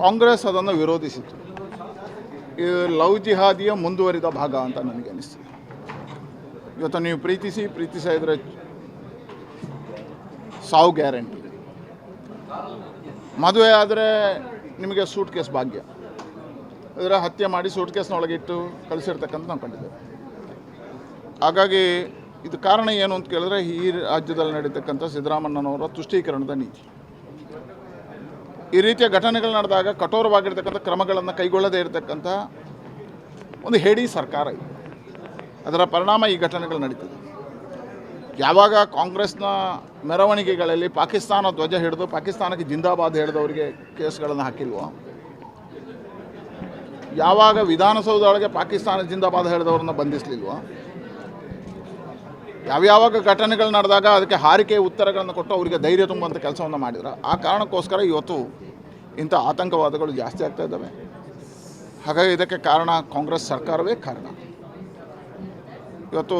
ಕಾಂಗ್ರೆಸ್ ಅದನ್ನು ವಿರೋಧಿಸಿತು ಇದು ಲವ್ ಜಿಹಾದಿಯ ಮುಂದುವರಿದ ಭಾಗ ಅಂತ ನನಗೆ ಅನಿಸ್ತದೆ ಇವತ್ತು ನೀವು ಪ್ರೀತಿಸಿ ಪ್ರೀತಿಸಿದ್ರೆ ಸಾವು ಗ್ಯಾರಂಟಿ. ಮದುವೆ ಆದರೆ ನಿಮಗೆ ಸೂಟ್ ಕೇಸ್ ಭಾಗ್ಯ. ಇದರ ಹತ್ಯೆ ಮಾಡಿ ಸೂಟ್ ಕೇಸ್ನೊಳಗಿಟ್ಟು ಕಳಿಸಿರ್ತಕ್ಕಂಥ ನಾವು ಕಂಡಿದ್ದೇವೆ. ಹಾಗಾಗಿ ಇದು ಕಾರಣ ಏನು ಅಂತ ಕೇಳಿದ್ರೆ ಈ ರಾಜ್ಯದಲ್ಲಿ ನಡೀತಕ್ಕಂಥ ಸಿದ್ದರಾಮಣ್ಣನವರ ತುಷ್ಟೀಕರಣದ ನೀತಿ. ಈ ರೀತಿಯ ಘಟನೆಗಳು ನಡೆದಾಗ ಕಠೋರವಾಗಿರ್ತಕ್ಕಂಥ ಕ್ರಮಗಳನ್ನು ಕೈಗೊಳ್ಳದೇ ಇರತಕ್ಕಂಥ ಒಂದು ಹೇಡಿ ಸರ್ಕಾರ ಇದೆ. ಅದರ ಪರಿಣಾಮ ಈ ಘಟನೆಗಳು ನಡೀತದೆ. ಯಾವಾಗ ಕಾಂಗ್ರೆಸ್ನ ಮೆರವಣಿಗೆಗಳಲ್ಲಿ ಪಾಕಿಸ್ತಾನ ಧ್ವಜ ಹಿಡಿದು ಪಾಕಿಸ್ತಾನಕ್ಕೆ ಜಿಂದಾಬಾದ್ ಹಿಡಿದವರಿಗೆ ಕೇಸ್ಗಳನ್ನು ಹಾಕಿಲ್ವೋ? ಯಾವಾಗ ವಿಧಾನಸೌಧದೊಳಗೆ ಪಾಕಿಸ್ತಾನ ಜಿಂದಾಬಾದ್ ಹಿಡಿದವ್ರನ್ನ ಬಂಧಿಸಲಿಲ್ವೋ? ಯಾವ್ಯಾವಾಗ ಘಟನೆಗಳು ನಡೆದಾಗ ಅದಕ್ಕೆ ಹಾರಿಕೆ ಉತ್ತರಗಳನ್ನು ಕೊಟ್ಟು ಅವರಿಗೆ ಧೈರ್ಯ ತುಂಬುವಂಥ ಕೆಲಸವನ್ನು ಮಾಡಿದ್ರು. ಆ ಕಾರಣಕ್ಕೋಸ್ಕರ ಇವತ್ತು ಇಂಥ ಆತಂಕವಾದಗಳು ಜಾಸ್ತಿ ಆಗ್ತಾ ಇದ್ದಾವೆ. ಹಾಗಾಗಿ ಇದಕ್ಕೆ ಕಾರಣ ಕಾಂಗ್ರೆಸ್ ಸರ್ಕಾರವೇ ಕಾರಣ. ಇವತ್ತು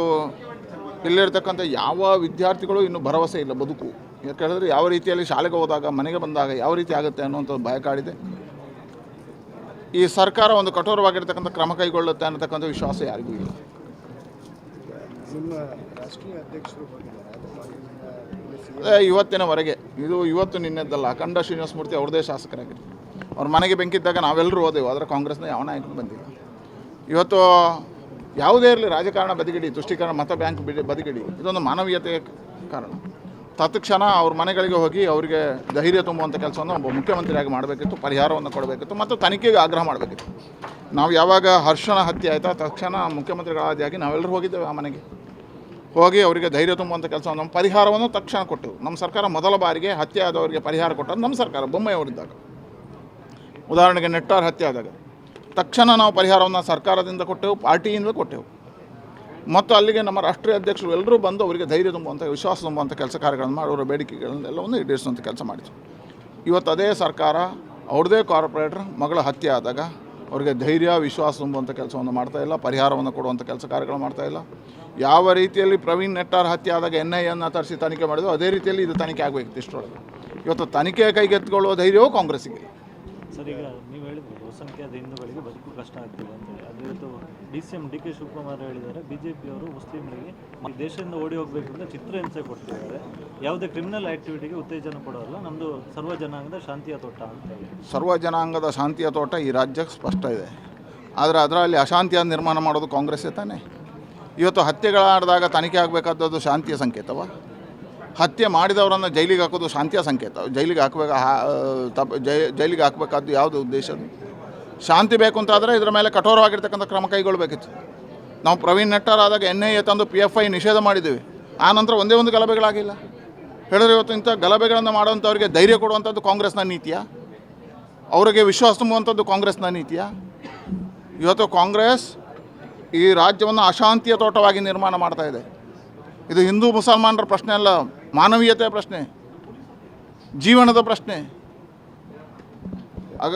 ಇಲ್ಲಿರ್ತಕ್ಕಂಥ ಯಾವ ವಿದ್ಯಾರ್ಥಿಗಳು ಇನ್ನೂ ಭರವಸೆ ಇಲ್ಲ, ಬದುಕು. ಯಾಕೆ ಹೇಳಿದ್ರೆ ಯಾವ ರೀತಿಯಲ್ಲಿ ಶಾಲೆಗೆ ಹೋದಾಗ, ಮನೆಗೆ ಬಂದಾಗ ಯಾವ ರೀತಿ ಆಗುತ್ತೆ ಅನ್ನುವಂಥದ್ದು ಭಯ ಕಾಡಿದೆ. ಈ ಸರ್ಕಾರ ಒಂದು ಕಠೋರವಾಗಿರ್ತಕ್ಕಂಥ ಕ್ರಮ ಕೈಗೊಳ್ಳುತ್ತೆ ಅನ್ನತಕ್ಕಂಥ ವಿಶ್ವಾಸ ಯಾರಿಗೂ ಇಲ್ಲ ನಿಮ್ಮ ರಾಷ್ಟ್ರೀಯ ಅಧ್ಯಕ್ಷರು ಹೋಗಿದ್ದಾರೆ ಅದು ಪಾರ್ಟಿಯಿಂದ ಪೊಲೀಸ್ ಅದೇ ಇವತ್ತಿನವರೆಗೆ. ಇದು ಇವತ್ತು ನಿನ್ನೆದ್ದಲ್ಲ. ಅಖಂಡ ಶ್ರೀನಿವಾಸ ಮೂರ್ತಿ ಅವ್ರದೇ ಶಾಸಕರಾಗಿರು ಅವ್ರ ಮನೆಗೆ ಬೆಂಕಿದ್ದಾಗ ನಾವೆಲ್ಲರೂ ಹೋದೆವು. ಆದರೆ ಕಾಂಗ್ರೆಸ್ನ ಯಾವ ನಾಯಕರು ಬಂದಿಲ್ಲ. ಇವತ್ತು ಯಾವುದೇ ಇರಲಿ ರಾಜಕಾರಣ ಬದಿಗಿಡಿ, ತುಷ್ಟೀಕರಣ ಮತ ಬ್ಯಾಂಕ್ ಬಿಡಿ, ಬದಿಗಿಡಿ. ಇದೊಂದು ಮಾನವೀಯತೆಯ ಕಾರಣ. ತತ್ಕ್ಷಣ ಅವ್ರ ಮನೆಗಳಿಗೆ ಹೋಗಿ ಅವರಿಗೆ ಧೈರ್ಯ ತುಂಬುವಂಥ ಕೆಲಸವನ್ನು ಒಬ್ಬ ಮುಖ್ಯಮಂತ್ರಿಯಾಗಿ ಮಾಡಬೇಕಿತ್ತು, ಪರಿಹಾರವನ್ನು ಕೊಡಬೇಕಿತ್ತು ಮತ್ತು ತನಿಖೆಗೆ ಆಗ್ರಹ ಮಾಡಬೇಕಿತ್ತು. ನಾವು ಯಾವಾಗ ಹರ್ಷಣ ಹತ್ಯೆ ಆಯಿತಾ ತಕ್ಷಣ ಮುಖ್ಯಮಂತ್ರಿಗಳಾದಿಯಾಗಿ ನಾವೆಲ್ಲರೂ ಹೋಗಿದ್ದೇವೆ ಆ ಮನೆಗೆ. ಹೋಗಿ ಅವರಿಗೆ ಧೈರ್ಯ ತುಂಬುವಂಥ ಕೆಲಸವನ್ನು ಪರಿಹಾರವನ್ನು ತಕ್ಷಣ ಕೊಟ್ಟೆವು ನಮ್ಮ ಸರ್ಕಾರ ಮೊದಲ ಬಾರಿಗೆ ಹತ್ಯೆ ಆದವರಿಗೆ ಪರಿಹಾರ ಕೊಟ್ಟದ್ದು ನಮ್ಮ ಸರ್ಕಾರ ಬೊಮ್ಮೆಯವರಿದ್ದಾಗ ಉದಾಹರಣೆಗೆ ನೆಟ್ಟಾರ್ ಹತ್ಯೆ ಆದಾಗ. ತಕ್ಷಣ ನಾವು ಪರಿಹಾರವನ್ನು ಸರ್ಕಾರದಿಂದ ಕೊಟ್ಟೆವು, ಪಾರ್ಟಿಯಿಂದ ಕೊಟ್ಟೆವು. ಮತ್ತು ಅಲ್ಲಿಗೆ ನಮ್ಮ ರಾಷ್ಟ್ರೀಯ ಅಧ್ಯಕ್ಷರು ಎಲ್ಲರೂ ಬಂದು ಅವರಿಗೆ ಧೈರ್ಯ ತುಂಬುವಂಥ ವಿಶ್ವಾಸ ತುಂಬುವಂಥ ಕೆಲಸ ಕಾರ್ಯಗಳನ್ನು ಮಾಡಿ, ಅವರ ಒಂದು ಈಡೇರಿಸುವಂಥ ಕೆಲಸ ಮಾಡಿತು ಇವತ್ತು ಅದೇ ಸರ್ಕಾರ ಅವ್ರದೇ ಕಾರ್ಪೊರೇಟರ್, ಮಗಳ ಹತ್ಯೆ ಆದಾಗ ಅವರಿಗೆ ಧೈರ್ಯ, ವಿಶ್ವಾಸ ತುಂಬುವಂಥ ಕೆಲಸವನ್ನು ಮಾಡ್ತಾ ಇಲ್ಲ, ಪರಿಹಾರವನ್ನು ಕೊಡುವಂಥ ಕೆಲಸ ಕಾರ್ಯಗಳು ಮಾಡ್ತಾ ಇಲ್ಲ. ಯಾವ ರೀತಿಯಲ್ಲಿ ಪ್ರವೀಣ್ ನೆಟ್ಟಾರ್ ಹತ್ಯೆ ಆದಾಗ ಎನ್ ಐ ಎನ್ನು ತರಿಸಿ ತನಿಖೆ ಮಾಡಿದ್ರು, ಅದೇ ರೀತಿಯಲ್ಲಿ ಇದು ತನಿಖೆ ಆಗಬೇಕು ಇಷ್ಟೊಳಗೆ ಇವತ್ತು ತನಿಖೆ ಕೈಗೆತ್ತಿಕೊಳ್ಳುವ ಧೈರ್ಯವೂ ಕಾಂಗ್ರೆಸ್ಸಿಗೆ ಸರ್, ಈಗ ನೀವು ಹೇಳಿದ್ರಿ ಬಹುಸಂಖ್ಯಾತ ಹಿಂದೂಗಳಿಗೆ ಬದುಕು ಕಷ್ಟ ಆಗ್ತಿದೆ ಅಂತೇಳಿ ಅದು ಇವತ್ತು D C M D K Shivakumar ಹೇಳಿದ್ದಾರೆ, ಬಿ ಜೆ ಪಿಯವರು ಮುಸ್ಲಿಮರಿಗೆ ದೇಶದಿಂದ ಓಡಿ ಹೋಗಬೇಕು ಅಂತ ಚಿತ್ರಹಿಂಸೆ ಕೊಡ್ತಿದ್ದಾರೆ. ಯಾವುದೇ ಕ್ರಿಮಿನಲ್ ಆ್ಯಕ್ಟಿವಿಟಿಗೆ ಉತ್ತೇಜನ ಕೊಡೋಲ್ಲ ನಮ್ಮದು ಸರ್ವ ಜನಾಂಗದ ಶಾಂತಿಯ ತೋಟ ಅಂತ ಸರ್ವ ಜನಾಂಗದ ಶಾಂತಿಯ ತೋಟ ಈ ರಾಜ್ಯಕ್ಕೆ ಸ್ಪಷ್ಟ ಇದೆ. ಆದರೆ ಅದರಲ್ಲಿ ಅಶಾಂತಿಯ ನಿರ್ಮಾಣ ಮಾಡೋದು ಕಾಂಗ್ರೆಸ್ಸೇ ತಾನೇ? ಇವತ್ತು ಹತ್ಯೆಗಳಾಡಿದಾಗ ತನಿಖೆ ಆಗಬೇಕಾದದ್ದು ಶಾಂತಿಯ ಸಂಕೇತವ? ಹತ್ಯೆ ಮಾಡಿದವರನ್ನು ಜೈಲಿಗೆ ಹಾಕೋದು ಶಾಂತಿಯ ಸಂಕೇತ. ಜೈಲಿಗೆ ಹಾಕಬೇಕು ತಪ್ಪ ಜೈ, ಜೈಲಿಗೆ ಹಾಕಬೇಕಾದ್ದು ಯಾವುದು ಉದ್ದೇಶ? ಶಾಂತಿ ಬೇಕು ಅಂತಾದರೆ ಇದರ ಮೇಲೆ ಕಠೋರವಾಗಿರ್ತಕ್ಕಂಥ ಕ್ರಮ ಕೈಗೊಳ್ಳಬೇಕಿತ್ತು ನಾವು ಪ್ರವೀಣ್ ನೆಟ್ಟರ್ ಆದಾಗ ಎನ್ ಐ ಎ ತಂದು ಪಿ ಎಫ್ ಐ ನಿಷೇಧ ಮಾಡಿದ್ದೀವಿ. ಆ ನಂತರ ಒಂದೇ ಒಂದು ಗಲಭೆಗಳಾಗಿಲ್ಲ. ಹೇಳಿದ್ರೆ ಇವತ್ತು ಇಂಥ ಗಲಭೆಗಳನ್ನು ಮಾಡುವಂಥವ್ರಿಗೆ ಧೈರ್ಯ ಕೊಡುವಂಥದ್ದು ಕಾಂಗ್ರೆಸ್ನ ನೀತಿಯ? ಅವರಿಗೆ ವಿಶ್ವಾಸ ತುಂಬುವಂಥದ್ದು ಕಾಂಗ್ರೆಸ್ನ ನೀತಿಯ? ಇವತ್ತು ಕಾಂಗ್ರೆಸ್ ಈ ರಾಜ್ಯವನ್ನು ಅಶಾಂತಿಯ ತೋಟವಾಗಿ ನಿರ್ಮಾಣ ಮಾಡ್ತಾ ಇದೆ. ಇದು ಹಿಂದೂ ಮುಸಲ್ಮಾನರ ಪ್ರಶ್ನೆ ಅಲ್ಲ, ಮಾನವೀಯತೆಯ ಪ್ರಶ್ನೆ, ಜೀವನದ ಪ್ರಶ್ನೆ. ಆಗ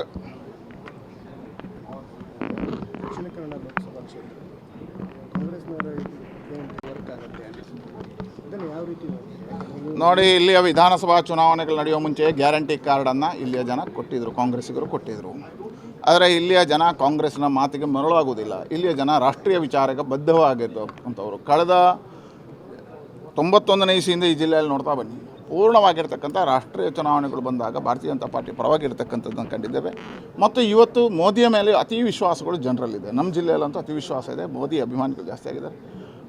ನೋಡಿ ಇಲ್ಲಿಯ ವಿಧಾನಸಭಾ ಚುನಾವಣೆಗಳು ನಡೆಯುವ ಮುಂಚೆ ಗ್ಯಾರಂಟಿ ಕಾರ್ಡನ್ನು ಇಲ್ಲಿಯ ಜನ ಕೊಟ್ಟಿದ್ದರು ಕಾಂಗ್ರೆಸ್ಸಿಗರು ಕೊಟ್ಟಿದ್ದರು ಆದರೆ ಇಲ್ಲಿಯ ಜನ ಕಾಂಗ್ರೆಸ್ನ ಮಾತಿಗೆ ಮರಳಾಗುವುದಿಲ್ಲ. ಇಲ್ಲಿಯ ಜನ ರಾಷ್ಟ್ರೀಯ ವಿಚಾರಕ್ಕೆ ಬದ್ಧವಾಗಿರ್ತಕ್ಕಂಥವ್ರು ಕಳೆದ ತೊಂಬತ್ತೊಂದನೇ ಇಸಿಯಿಂದ ಈ ಜಿಲ್ಲೆಯಲ್ಲಿ ನೋಡ್ತಾ ಬನ್ನಿ. ಪೂರ್ಣವಾಗಿರ್ತಕ್ಕಂಥ ರಾಷ್ಟ್ರೀಯ ಚುನಾವಣೆಗಳು ಬಂದಾಗ ಭಾರತೀಯ ಜನತಾ ಪಾರ್ಟಿ ಪರವಾಗಿರ್ತಕ್ಕಂಥದ್ದನ್ನು ಕಂಡಿದ್ದೇವೆ. ಮತ್ತು ಇವತ್ತು ಮೋದಿಯ ಮೇಲೆ ಅತಿ ವಿಶ್ವಾಸಗಳು ಜನರಲ್ಲಿದೆ. ನಮ್ಮ ಜಿಲ್ಲೆಯಲ್ಲಂತೂ ಅತಿ ವಿಶ್ವಾಸ ಇದೆ. ಮೋದಿ ಅಭಿಮಾನಿಗಳು ಜಾಸ್ತಿ ಆಗಿದ್ದಾರೆ.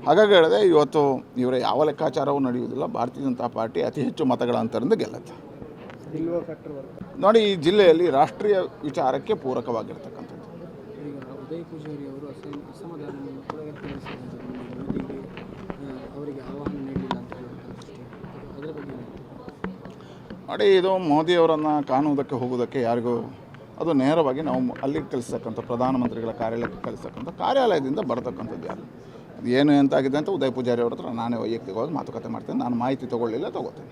ಹಾಗಾಗಿ ಹೇಳಿದೆ ಇವತ್ತು ಇವರ ಯಾವ ಲೆಕ್ಕಾಚಾರವೂ ನಡೆಯುವುದಿಲ್ಲ. ಭಾರತೀಯ ಜನತಾ ಪಾರ್ಟಿ ಅತಿ ಹೆಚ್ಚು ಮತಗಳ ಅಂತರಿಂದ ಗೆಲ್ಲುತ್ತೆ. ನೋಡಿ, ಈ ಜಿಲ್ಲೆಯಲ್ಲಿ ರಾಷ್ಟ್ರೀಯ ವಿಚಾರಕ್ಕೆ ಪೂರಕವಾಗಿರ್ತಕ್ಕಂಥದ್ದು. ಈಗ ಉದಯ್ ಪೂಜಾರಿ ಅವರು ಅಸಮ ಅಸಮಾಧಾನವನ್ನು ಕೂಡ ವ್ಯಕ್ತಪಡಿಸಿದ್ದಾರೆ ಮೋದಿಗೆ ಆ, ಅವರಿಗೆ ಆಹ್ವಾನ ನೀಡಲಿಲ್ಲ ಅಂತ ಹೇಳುವಂಥದ್ದು ಅದರ ಬಗ್ಗೆ ಏನು ಹೇಳ್ತೀರಿ? ನೋಡಿ, ಇದು ಮೋದಿಯವರನ್ನು ಕಾಣುವುದಕ್ಕೆ ಹೋಗುವುದಕ್ಕೆ ಯಾರಿಗೂ ಅದು ನೇರವಾಗಿ ನಾವು ಅಲ್ಲಿಗೆ ಕಳಿಸ್ತಕ್ಕಂಥ ಪ್ರಧಾನಮಂತ್ರಿಗಳ ಕಾರ್ಯಾಲಯಕ್ಕೆ ಕಳಿಸ್ತಕ್ಕಂಥ ಕಾರ್ಯಾಲಯದಿಂದ ಬರತಕ್ಕಂಥದ್ದು ಯಾರು? ಅದು ಏನು ಎಂತಾಗಿದೆ ಅಂತ ಉದಯ ಪೂಜಾರಿ ಅವ್ರ ಹತ್ರ ನಾನೇ ವೈಯಕ್ತಿಕವಾಗಿ ಮಾತುಕತೆ ಮಾಡ್ತೇನೆ, ನಾನು ಮಾಹಿತಿ ತೊಗೊಳ್ಳಿಲ್ಲ, ತೊಗೋತೇನೆ.